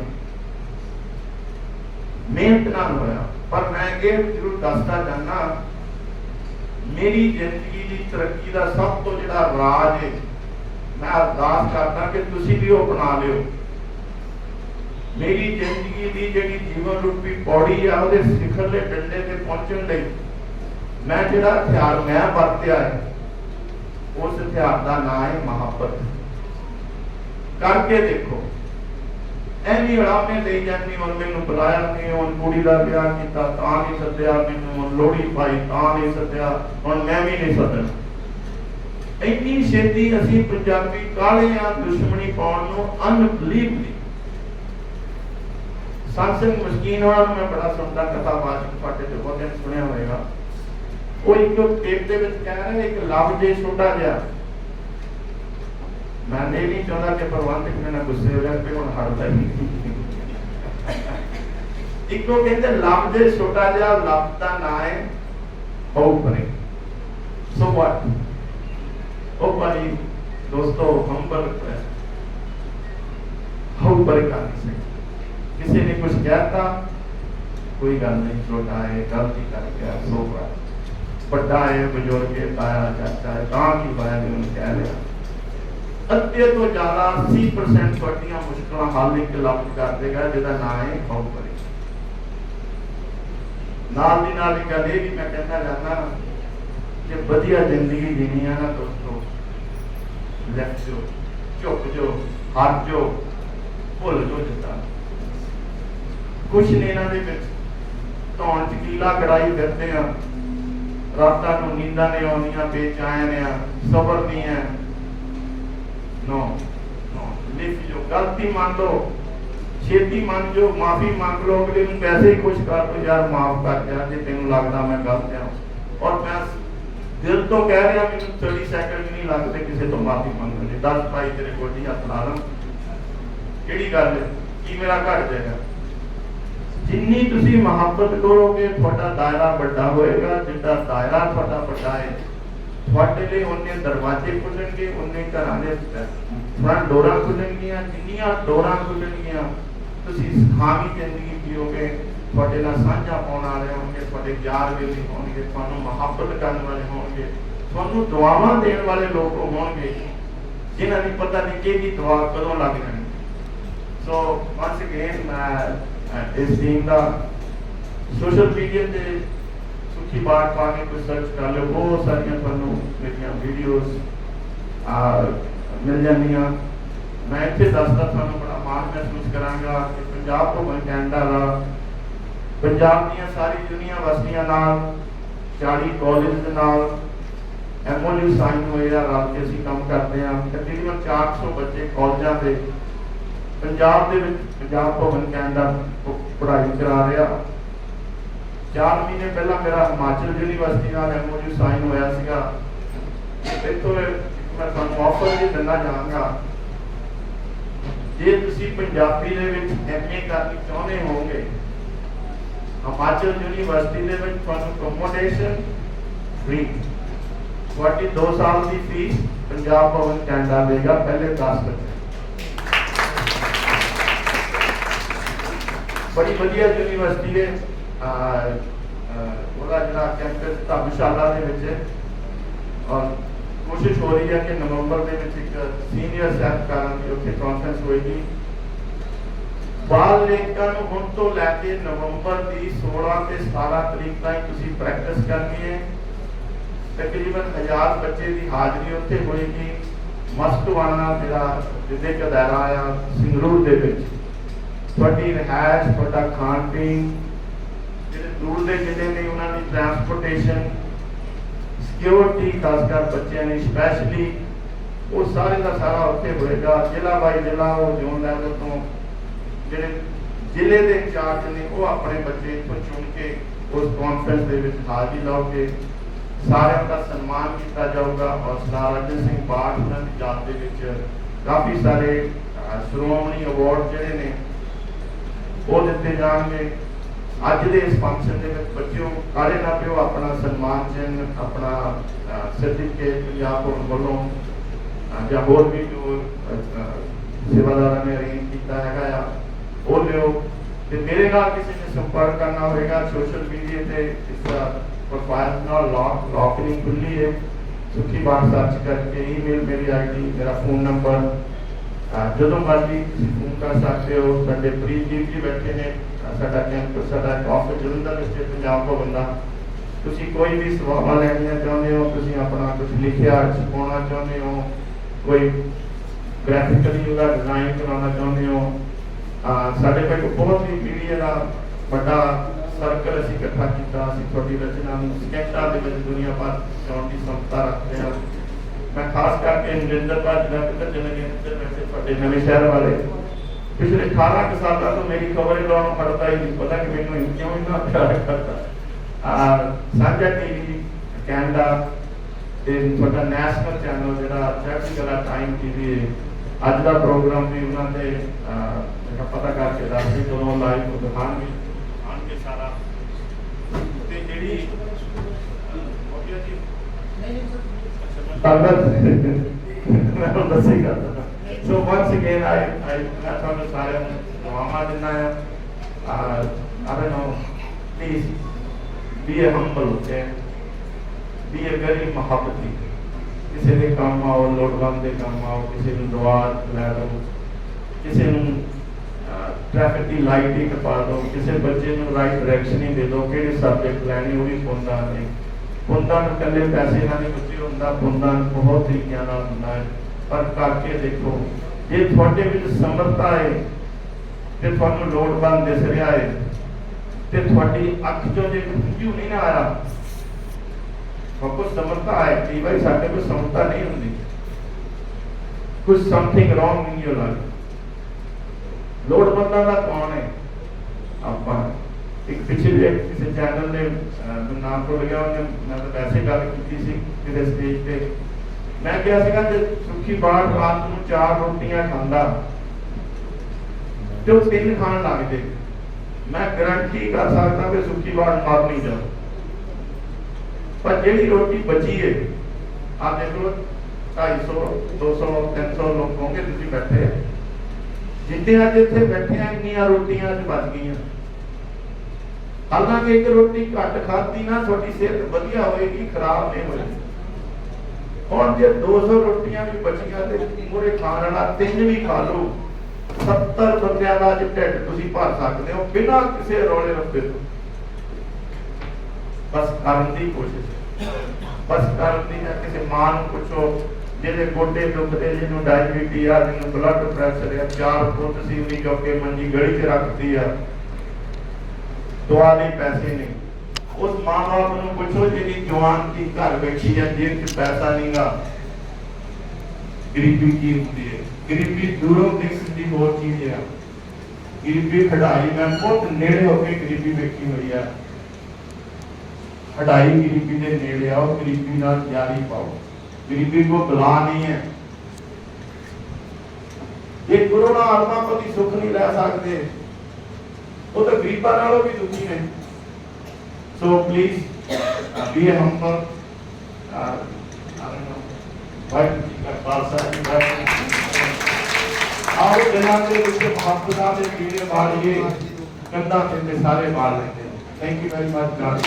ਮਿਹਨਤ ਨਾਲ ਹੋਇਆ। ਪਰ ਮੈਂ ਇਹ ਜ਼ਰੂਰ ਦੱਸਦਾ ਜਾਨਾ ਮੇਰੀ ਜ਼ਿੰਦਗੀ ਦੀ ਤਰੱਕੀ ਦਾ ਸਭ ਤੋਂ ਜਿਹੜਾ ਰਾਜ ਹੈ, ਮੈਂ ਅਰਦਾਸ ਕਰਦਾ ਕਿ ਤੁਸੀਂ ਵੀ ਉਹ ਅਪਣਾ ਲਿਓ। ਮੇਰੀ ਜ਼ਿੰਦਗੀ ਦੀ ਜਿਹੜੀ ਜੀਵਨ ਰੂਪੀ ਪੌੜੀ ਆ, ਉਹਦੇ ਸਿਖਰਲੇ ਡੰਡੇ ਤੇ ਪਹੁੰਚਣ ਲਈ ਮੈਂ ਜਿਹੜਾ ਹਥਿਆਰ ਮੈਂ ਵਰਤਿਆ ਹੈ, ਉਸ ਹਥਿਆਰ ਦਾ ਨਾਮ ਹੈ ਮੁਹੱਬਤ ਕਰਕੇ ਦੇਖੋ, ਐਨੀ ਉਡਾਮੇ ਲਈ ਜਾਂਦੀ, ਹੁਣ ਮੈਨੂੰ ਬੁਲਾਇਆ ਨਹੀਂ ਹੁਣ ਕੁੜੀ ਦਾ ਵਿਆਹ ਕੀਤਾ, ਤਾਂ ਨਹੀਂ ਸੱਦਿਆ ਮੈਨੂੰ, ਹੁਣ ਲੋਹੜੀ ਪਾਈ, ਤਾਂ ਨਹੀਂ ਸੱਦਿਆ, ਹੁਣ ਮੈਂ ਵੀ ਨਹੀਂ ਸੱਦਣਾ। ਇੰਨੀ ਛੇਤੀ ਅਸੀਂ ਪੰਜਾਬੀ ਕਾਲੇ ਆ, ਦੁਸ਼ਮਣੀ ਪਾਉਣ ਨੂੰ ਅਨਬਲੀਵਲੀ ਸੰਸੰਗ ਮਸਕੀਨ ਵਾਲਾ ਨੂੰ ਮੈਂ ਬੜਾ ਸੁਣਦਾ ਕਥਾਵਾਚਕ ਤੁਹਾਡੇ ਤੇ ਬਹੁਤ ਦਿਨ ਸੁਣਿਆ ਹੋਵੇਗਾ ਉਹ ਇੱਕ ਟੇਪ ਦੇ ਵਿੱਚ ਕਹਿ ਰਿਹਾ, ਇੱਕ ਲਵ ਜੇ ਛੋਟਾ ਜਿਹਾ। ਮੈਂ ਇਹ ਨਹੀਂ ਚਾਹੁੰਦਾ ਕਿ ਪ੍ਰਬੰਧਕ ਮੇਰੇ ਨਾਲ ਗੁੱਸੇ ਹੋ ਜਾਣ ਤੇ ਹੁਣ ਹਟਦਾ ਹੀ ਇੱਕੋ ਕਹਿੰਦੇ ਲਵ ਜੇ ਛੋਟਾ ਜਿਹਾ ਲਵ ਦਾ ਨਾਂ ਹੈ ਹੋਪਰੇ ਸੋ ਵਾਟ ਉਹ ਭਾਈ ਦੋਸਤੋ ਹੰਬਲ ਹੋਪਰੇ ਕਰ ਨਹੀਂ ਸਕਦੇ ਕਿਸੇ ਨੇ ਕੁਝ ਕਹਿਤਾ ਕੋਈ ਗੱਲ ਨਹੀਂ ਛੋਟਾ ਹੈ ਗਲਤੀ ਕਰ ਗਿਆ ਸੋ ਵਾਟ ਵੱਡਾ ਹੈ ਬਜ਼ੁਰਗ ਹੈ ਤਾਇਆ ਚਾਚਾ ਹੈ ਤਾਂ ਕੀ ਹੋਇਆ ਵੀ ਉਹਨੂੰ ਕਹਿ ਲਿਆ ਅੱਧੇ ਤੋਂ ਜ਼ਿਆਦਾ 80% ਤੁਹਾਡੀਆਂ ਮੁਸ਼ਕਲਾਂ ਹੱਲ ਇੱਕ ਲਫ਼ਜ਼ ਕਰ ਦੇਗਾ ਜਿਹਦਾ ਨਾਮ ਹੈ ਖੌਫਰੇ ਨਾਲ ਦੀ ਨਾਲ ਇੱਕ ਗੱਲ ਇਹ ਵੀ ਮੈਂ ਕਹਿੰਦਾ ਜਾਂਦਾ ਕਿ ਵਧੀਆ ਜ਼ਿੰਦਗੀ ਜੀਣੀ ਆ ਨਾ ਦੋਸਤੋ ਲੈਟ ਜੋ ਝੁਕ ਜੋ ਹਟ ਜੋ ਭੁੱਲ ਜੋ ਜਿੱਦਾਂ ਕੁਛ ਨੇ ਇਹਨਾਂ ਦੇ ਵਿੱਚ। ਧੌਣ ਚ ਕੜਾਈ ਫਿਰਦੇ ਆ। ਰਾਤਾਂ ਨੂੰ ਨੀਂਦਾਂ ਨਹੀਂ ਆਉਂਦੀਆਂ, ਬੇਚੈਨ ਆ, ਸਬਰ ਨਹੀਂ ਹੈ। ਨੋ ਨੋ ਲਿਖ ਜੋ ਗਲਤੀ ਮੰਨ ਲਓ। ਛੇਤੀ ਮੰਨ ਜੋ, ਮਾਫੀ ਮੰਗ ਲਓ, ਅਗਲੇ ਨੂੰ ਪੈਸੇ ਹੀ ਖੁਸ਼ ਕਰ ਦੋ, ਯਾਰ ਮਾਫ ਕਰ ਜਾ, ਜੇ ਤੈਨੂੰ ਲੱਗਦਾ ਮੈਂ ਗਲਤ ਹਾਂ ਔਰ ਮੈਂ ਦਿਲ ਤੋਂ ਕਹਿ ਰਿਹਾ, ਮੈਨੂੰ 30 ਸੈਕਿੰਡ ਨਹੀਂ ਲੱਗਦੇ ਕਿਸੇ ਤੋਂ ਮਾਫੀ ਮੰਗਣ ਦੇ 10 ਭਾਈ, ਤੇਰੇ ਗੋਡੀ ਹੱਥ ਲਾ ਲਾਂ ਕਿਹੜੀ ਗੱਲ ਹੈ? ਕੀ ਮੇਰਾ ਘਟ ਜਾਏਗਾ ਜਿੰਨੀ ਤੁਸੀਂ ਮੁਹੱਬਤ ਕਰੋਗੇ, ਤੁਹਾਡਾ ਦਾਇਰਾ ਵੱਡਾ ਹੋਏਗਾ, ਜਿੱਦਾਂ ਦਾਇਰਾ ਤੁਹਾਡਾ ਵੱਡਾ ਹੈ। ਤੁਹਾਡੇ ਲਈ ਉਹਨੇ ਦਰਵਾਜ਼ੇ ਖੁੱਲਣਗੇ, ਉਹਨੇ ਘਰਾਂ ਦੇ ਫਰੰਟ ਡੋਰਾਂ ਖੁੱਲਣਗੀਆਂ, ਜਿੰਨੀਆਂ ਡੋਰਾਂ ਖੁੱਲਣਗੀਆਂ, ਤੁਸੀਂ ਸੁਖਾਵੀ ਜ਼ਿੰਦਗੀ ਜੀਓਗੇ, ਤੁਹਾਡੇ ਨਾਲ ਸਾਂਝਾ ਪਾਉਣ ਵਾਲੇ ਹੋਣਗੇ, ਤੁਹਾਡੇ ਯਾਰ ਵੇਲੀ ਹੋਣਗੇ, ਤੁਹਾਨੂੰ ਮੁਹੱਬਤ ਕਰਨ ਵਾਲੇ ਹੋਣਗੇ, ਤੁਹਾਨੂੰ ਦੁਆਵਾਂ ਦੇਣ ਵਾਲੇ ਲੋਕ ਹੋਣਗੇ, ਜਿਨ੍ਹਾਂ ਨੂੰ ਪਤਾ ਨਹੀਂ ਕਿਹਦੀ ਦੁਆ ਕਦੋਂ ਲੱਗ ਜਾਣੀ। ਸੋ ਵਾਂਸ ਅਗੇਨ ਮੈਂ ਇਸ ਟੀਮ ਦਾ ਸੋਸ਼ਲ ਮੀਡੀਆ ਤੇ ਸੁਖੀ ਬਾਤ ਪਾ ਕੇ ਕੋਈ ਸਰਚ ਕਰ ਲਿਓ, ਬਹੁਤ ਸਾਰੀਆਂ ਤੁਹਾਨੂੰ ਮੇਰੀਆਂ ਵੀਡੀਓਜ਼ ਆ ਮਿਲ ਜਾਂਦੀਆਂ। ਮੈਂ ਇੱਥੇ ਦੱਸਦਾ ਤੁਹਾਨੂੰ, ਬੜਾ ਮਾਣ ਮਹਿਸੂਸ ਕਰਾਂਗਾ ਕਿ ਪੰਜਾਬ ਤੋਂ ਮੈਂ ਕੈਨੇਡਾ ਦਾ, ਪੰਜਾਬ ਦੀਆਂ ਸਾਰੀ ਯੂਨੀਵਰਸਿਟੀਆਂ ਨਾਲ 40 ਕਾਲਜ ਦੇ ਨਾਲ ਐਮਓਯੂ ਸਾਈਨ ਹੋਏ ਰਲ ਕੇ ਅਸੀਂ ਕੰਮ ਕਰਦੇ ਹਾਂ। ਤਕਰੀਬਨ 400 ਬੱਚੇ ਕਾਲਜਾਂ ਦੇ ਪੰਜਾਬ ਦੇ ਵਿੱਚ ਪੰਜਾਬ ਭਵਨ ਕੈਨੇਡਾ ਪ- ਪੜ੍ਹਾਈ ਕਰਾ ਰਿਹਾ। 4 ਮਹੀਨੇ ਪਹਿਲਾਂ ਮੇਰਾ ਹਿਮਾਚਲ ਯੂਨੀਵਰਸਿਟੀ ਨਾਲ ਐਮਓਯੂ ਸਾਈਨ ਹੋਇਆ ਸੀਗਾ। ਇੱਥੋਂ ਮੈਂ ਤੁਹਾਨੂੰ ਆਫਰ ਵੀ ਦਿੰਦਾ ਜਾਵਾਂਗਾ। ਜੇ ਤੁਸੀਂ ਪੰਜਾਬੀ ਦੇ ਵਿੱਚ ਐਮਏ ਕਰਨੀ ਚਾਹੁੰਦੇ ਹੋਵੋਗੇ, ਹਿਮਾਚਲ ਯੂਨੀਵਰਸਿਟੀ ਦੇ ਵਿੱਚ ਤੁਹਾਨੂੰ ਅਕੋਮੋਡੇਸ਼ਨ ਫ੍ਰੀ ਤੁਹਾਡੀ 2 ਸਾਲ ਦੀ ਫੀਸ ਪੰਜਾਬ ਭਵਨ ਕੈਨੇਡਾ ਦੇਗਾ, ਪਹਿਲੇ 10 ਬੱਚੇ ਬੜੀ ਵਧੀਆ ਯੂਨੀਵਰਸਿਟੀ ਹੈ। ਉਹਦਾ ਜਿਹੜਾ ਕੈਂਪਸ ਧਰਮਸ਼ਾਲਾ ਦੇ ਵਿੱਚ ਔਰ ਕੋਸ਼ਿਸ਼ ਹੋ ਰਹੀ ਹੈ ਕਿ ਨਵੰਬਰ ਦੇ ਵਿੱਚ ਇੱਕ ਸੀਨੀਅਰ ਸਾਹਿਬਕਾਰਾਂ ਦੀ ਉੱਥੇ ਕਾਨਫਰੰਸ ਹੋਏਗੀ। ਬਾਲ ਲੇਖਕਾਂ ਨੂੰ ਹੁਣ ਤੋਂ ਲੈ ਕੇ ਨਵੰਬਰ ਦੀ 16 ਤੇ 17 ਤਰੀਕ ਤਾਈਂ ਤੁਸੀਂ ਪ੍ਰੈਕਟਿਸ ਕਰਨੀ ਹੈ। ਤਕਰੀਬਨ 1000 ਬੱਚੇ ਦੀ ਹਾਜ਼ਰੀ ਉੱਥੇ ਹੋਏਗੀ। ਮਸਤਵਾਨਾ ਜਿਹੜਾ ਵਿਦਿਅਕ ਅਦਾਰਾ ਆ ਸੰਗਰੂਰ ਦੇ ਵਿੱਚ। ਤੁਹਾਡੀ ਰਿਹਾਇਸ਼, ਤੁਹਾਡਾ ਖਾਣ ਪੀਣ, ਜਿਹੜੇ ਦੂਰ ਦੇ ਜ਼ਿਲ੍ਹੇ ਨੇ ਉਹਨਾਂ ਦੀ ਟਰਾਂਸਪੋਰਟੇਸ਼ਨ ਸਿਕਿਉਰਿਟੀ ਖਾਸ ਕਰ ਬੱਚਿਆਂ ਲਈ ਸਪੈਸ਼ਲੀ ਉਹ ਸਾਰੇ ਦਾ ਸਾਰਾ ਉੱਥੇ ਹੋਏਗਾ। ਜ਼ਿਲ੍ਹਾ ਬਾਈ ਜ਼ਿਲ੍ਹਾ ਉਹ ਜ਼ੋਨ ਲੈਵਲ ਤੋਂ ਜਿਹੜੇ ਜ਼ਿਲ੍ਹੇ ਦੇ ਇੰਚਾਰਜ ਨੇ, ਉਹ ਆਪਣੇ ਬੱਚੇ ਇੱਥੋਂ ਚੁਣ ਕੇ ਉਸ ਕਾਨਫਰੰਸ ਦੇ ਵਿੱਚ ਹਾਜ਼ਰੀ ਲਾਓਗੇ। ਸਾਰਿਆਂ ਦਾ ਸਨਮਾਨ ਕੀਤਾ ਜਾਊਗਾ ਔਰ ਸਰਦਾਰ ਅਰਜਨ ਸਿੰਘ ਬਾਠ ਉਹਨਾਂ ਦੀ ਯਾਦ ਦੇ ਵਿੱਚ ਕਾਫੀ ਸਾਰੇ ਸ਼੍ਰੋਮਣੀ ਅਵਾਰਡ ਜਿਹੜੇ ਨੇ ਉਹ ਦਿੱਤੇ ਜਾਣਗੇ। ਅੱਜ ਦੇ ਇਸ ਫੰਕਸ਼ਨ ਦੇ ਵਿੱਚ ਬੱਚਿਓ, ਕਾਲੇ ਨਾ ਪਿਓ ਆਪਣਾ ਸਨਮਾਨ ਚਿੰਨ੍ਹ, ਆਪਣਾ ਸਰਟੀਫਿਕੇਟ ਪੰਜਾਬ ਪੁਲਿਸ ਵੱਲੋਂ ਜਾਂ ਹੋਰ ਵੀ ਜੋ ਸੇਵਾਦਾਰਾਂ ਨੇ ਅਰੇਂਜ ਕੀਤਾ ਹੈਗਾ ਆ, ਉਹ ਲਿਓ। ਤੇ ਮੇਰੇ ਨਾਲ ਕਿਸੇ ਨੇ ਸੰਪਰਕ ਕਰਨਾ ਹੋਵੇਗਾ ਸੋਸ਼ਲ ਮੀਡੀਆ ਤੇ ਇਸ ਦਾ ਪ੍ਰੋਫਾਈਲ ਨਾਲ ਲੌਕ ਲੌਕ ਨਹੀਂ ਖੁੱਲੀ ਹੈ। ਸੁਖੀ ਬਾਤ ਸਰਚ ਕਰਕੇ ਈਮੇਲ ਮੇਰੀ ਆਈਡੀ ਮੇਰਾ ਫੋਨ ਨੰਬਰ ਜਦੋਂ ਮਰਜ਼ੀ ਤੁਸੀਂ ਫੋਨ ਕਰ ਸਕਦੇ ਹੋ, ਸਾਡੇ ਪ੍ਰੀਤ ਜੀ ਜੀ ਬੈਠੇ ਨੇ ਸਾਡਾ ਕੈਂਪ, ਸਾਡਾ ਆਫਿਸ ਜਲੰਧਰ ਸਟੇਟ ਪੰਜਾਬ ਭਵਨ ਦਾ ਤੁਸੀਂ ਕੋਈ ਵੀ ਸੇਵਾਵਾਂ ਲੈਣੀਆਂ ਚਾਹੁੰਦੇ ਹੋ, ਤੁਸੀਂ ਆਪਣਾ ਕੁਝ ਲਿਖਿਆ, ਛਪਾਉਣਾ ਚਾਹੁੰਦੇ ਹੋ, ਕੋਈ ਗ੍ਰਾਫਿਕਲੀ ਉਹਦਾ ਡਿਜ਼ਾਈਨ ਕਰਾਉਣਾ ਚਾਹੁੰਦੇ ਹੋ ਸਾਡੇ ਕੋਲ ਬਹੁਤ ਹੀ ਮੀਡੀਆ ਦਾ ਵੱਡਾ ਸਰਕਲ ਅਸੀਂ ਇਕੱਠਾ ਕੀਤਾ, ਅਸੀਂ ਤੁਹਾਡੀ ਰਚਨਾ ਨੂੰ ਸਕੈਚਾਂ ਦੇ ਵਿੱਚ ਦੁਨੀਆ ਭਰ ਚਾਉਣ ਦੀ ਸੰਸਥਾ ਰੱਖਦੇ ਹਾਂ। ਮੈਂ ਖਾਸ ਕਰਕੇ ਨਰਿੰਦਰ ਭਾਜੀ ਦਾ ਚਲੇ ਗਏ ਤੇ ਵੈਸੇ ਤੁਹਾਡੇ ਨਵੇਂ ਸ਼ਹਿਰ ਵਾਲੇ। ਪਿਛਲੇ 18 ਕੁ ਸਾਲਾਂ ਤੋਂ ਮੇਰੀ ਖਬਰ ਲਾਉਣ ਹਟਦਾ ਹੀ ਨਹੀਂ ਪਤਾ ਕਿ ਮੈਨੂੰ ਕਿਉਂ ਇੰਨਾ ਪਿਆਰ ਕਰਦਾ। ਆ ਸਾਂਝਾ ਟੀਵੀ ਕੈਨੇਡਾ ਤੇ ਤੁਹਾਡਾ ਨੈਸ਼ਨਲ ਚੈਨਲ ਜਿਹੜਾ ਚੜ੍ਹਦੀ ਕਲਾ ਟਾਈਮ ਟੀਵੀ ਅੱਜ ਦਾ ਪ੍ਰੋਗਰਾਮ ਵੀ ਉਹਨਾਂ ਦੇ ਜਿਹੜਾ ਪਤਾ ਕਰਕੇ ਦੱਸ ਦੇ ਕਦੋਂ ਲਾਈਵ ਦਿਖਾਣਗੇ ਆਣਗੇ ਸਾਰਾ। ਤੇ ਜਿਹੜੀ ਅਹ, ਜੀ ਧੰਨਵਾਦ ਮੈਂ ਹੁਣ ਦੱਸੇਗਾ ਸੋ ਵਾਂਸ ਅਗੇਨ ਆਈ ਆਈ ਮੈਂ ਤੁਹਾਨੂੰ ਸਾਰਿਆਂ ਨੂੰ ਦੁਆਵਾਂ ਦਿੰਦਾ ਆ ਆ, I don't know, please be a humble, okay? Be a very ਮੁਹੱਬਤੀ ਕਿਸੇ ਦੇ ਕੰਮ ਆਓ, ਲੋੜਵੰਦ ਦੇ ਕੰਮ ਆਓ, ਕਿਸੇ ਨੂੰ ਦੁਆ ਲੈ ਦਿਓ ਕਿਸੇ ਨੂੰ ਟ੍ਰੈਫਿਕ ਦੀ ਲਾਈਟ ਹੀ ਕਪਾ ਦਿਓ। ਕਿਸੇ ਬੱਚੇ ਨੂੰ ਰਾਈਟ ਡਾਇਰੈਕਸ਼ਨ ਹੀ ਦੇ ਦਿਓ। ਕਿਹੜੇ ਸਬਜੈਕਟ ਲੈਣੇ, ਉਹ ਵੀ ਪੁੰਦਾ ਨੇ ਪੁੰਦਾਂ ਨੂੰ ਕੱਲੇ ਪੈਸੇ ਨਾਲ ਨਹੀਂ ਕੁਝ ਹੁੰਦਾ ਪੁੰਦਾਂ ਬਹੁਤ ਤਰੀਕਿਆਂ ਨਾਲ ਹੁੰਦਾ ਹੈ। ਪਰ ਕਰਕੇ ਦੇਖੋ, ਜੇ ਤੁਹਾਡੇ ਵਿੱਚ ਸਮਰੱਥਾ ਹੈ ਤੇ ਤੁਹਾਨੂੰ ਲੋੜਵੰਦ ਦਿਸ ਰਿਹਾ ਹੈ, ਤੇ ਤੁਹਾਡੀ ਅੱਖ ਚੋਂ ਜੇ ਹੰਝੂ ਨਹੀਂ ਨਾ ਆਇਆ ਕੋਈ ਸਮਰੱਥਾ ਹੈ, ਕਈ ਵਾਰੀ ਸਾਡੇ ਕੋਲ ਸਮਰੱਥਾ ਨਹੀਂ ਹੁੰਦੀ। ਕੁਝ something wrong in your life ਲੋੜਵੰਦਾਂ ਦਾ ਕੌਣ ਹੈ? ਆਪਾਂ। ਇੱਕ ਪਿਛਲੇ ਕਿਸੇ ਚੈਨਲ ਨੇ ਮੈਨੂੰ ਨਾਮ ਭੁੱਲ ਗਿਆ, ਉਹਨੇ ਮੈਂ ਤਾਂ ਵੈਸੇ ਗੱਲ ਕੀਤੀ ਸੀ ਕਿਸੇ ਸਟੇਜ ਤੇ। ਮੈਂ ਕਿਹਾ ਸੀਗਾ ਜੇ ਸੁੱਖੀ ਬਾੜ ਰਾਤ ਨੂੰ ਚਾਰ ਰੋਟੀਆਂ ਖਾਂਦਾ ਤੇ ਉਹ ਤਿੰਨ ਖਾਣ ਲੱਗਦੇ ਮੈਂ ਗਰੰਟੀ ਕਰ ਸਕਦਾ ਕਿ ਸੁੱਖੀ ਬਾੜ ਮਰ ਨਹੀਂ ਜਾ ਪਰ ਜਿਹੜੀ ਰੋਟੀ ਬਚੀ ਹੈ ਆ ਦੇਖ ਲਓ 250 200 300 ਲੋਕ ਹੋਣਗੇ, ਤੁਸੀਂ ਬੈਠੇ ਜਿੱਤੇ ਅੱਜ ਇੱਥੇ ਬੈਠੇ ਆ, ਇੰਨੀਆਂ ਰੋਟੀਆਂ ਅੱਜ ਬਚ ਗਈਆਂ। ਹਾਲਾਂਕਿ ਇੱਕ ਰੋਟੀ ਘੱਟ ਖਾਧੀ ਨਾ ਤੁਹਾਡੀ ਸਿਹਤ ਵਧੀਆ ਹੋਏਗੀ, ਖਰਾਬ ਨਹੀਂ ਹੋਏਗੀ। ਹੁਣ ਜੇ 200 ਰੋਟੀਆਂ ਵੀ ਬਚੀਆਂ ਤੇ ਪੂਰੇ ਖਾਣ ਵਾਲਾ ਤਿੰਨ ਵੀ ਖਾ ਲਓ 70 ਬੰਦਿਆਂ ਦਾ ਅੱਜ ਢਿੱਡ ਤੁਸੀਂ ਭਰ ਸਕਦੇ ਹੋ, ਬਿਨਾਂ ਕਿਸੇ ਰੌਲੇ ਰੱਪੇ ਤੋਂ। ਬਸ ਕਰਨ ਦੀ ਕੋਸ਼ਿਸ਼ ਬਸ ਕਰਨ ਦੀ ਹੈ ਕਿਸੇ ਮਾਂ ਨੂੰ ਪੁੱਛੋ, ਜਿਹਦੇ ਗੋਡੇ ਦੁਖਦੇ, ਜਿਹਨੂੰ ਡਾਇਬੀਟੀ ਆ, ਜਿਹਨੂੰ ਬਲੱਡ ਪ੍ਰੈਸ਼ਰ ਆ, ਚਾਰ ਫੁੱਟ ਸੀ, ਵੀ ਚੁੱਕ ਮੰਜੀ ਗਲੀ 'ਚ ਰੱਖਦੀ ਆ ਦਵਾ ਪੈਸੇ ਨਹੀਂ ਉਸ ਮਾਂ ਬਾਪ ਨੂੰ ਪੁੱਛੋ ਜਿਹੜੀ ਜਵਾਨ ਦੀ ਘਰ ਬੈਠੀ ਆ ਜੇਬ 'ਚ ਪੈਸਾ ਨਹੀਂਗਾ। ਗਰੀਬੀ ਕੀ ਹੁੰਦੀ ਹੈ? ਗਰੀਬੀ ਦੂਰੋਂ ਦਿਖਣ ਦੀ ਹੋਰ ਚੀਜ਼ ਆ। ਗਰੀਬੀ ਖੜਾਈ ਮੈਂ ਬਹੁਤ ਨੇੜੇ ਹੋ ਕੇ ਗਰੀਬੀ ਵੇਖੀ ਹੋਈ ਆ। ਹਟਾਈ ਗਰੀਬੀ ਦੇ ਨੇੜੇ ਆਓ, ਗਰੀਬੀ ਨਾਲ ਯਾਰੀ ਪਾਓ। ਗਰੀਬੀ ਕੋ ਬਲਾ ਨਹੀਂ ਹੈ। ਇਹ ਕਰੋਨਾ ਆਤਮਾ ਪਤੀ ਸੁੱਖ ਨਹੀਂ ਲੈ ਸਕਦੇ ਉਹ ਤਾਂ ਗਰੀਬਾਂ ਨਾਲੋਂ ਵੀ ਦੁਖੀ ਨੇ so please be humble Waheguru ji ਕਾ ਖਾਲਸਾ ਜੀ ਵਾਹਿਗੁਰੂ ਜੀ ਕੀ ਫਤਿਹ। ਆਓ ਦਿਨਾਂ ਦੇ ਵਿੱਚ ਮੁਹੱਬਤਾਂ ਦੇ ਕੀੜੇ ਮਾਰੀਏ ਕੰਧਾਂ ਤੇ ਤੇ ਸਾਰੇ ਮਾਰ ਲੈਂਦੇ thank you very much God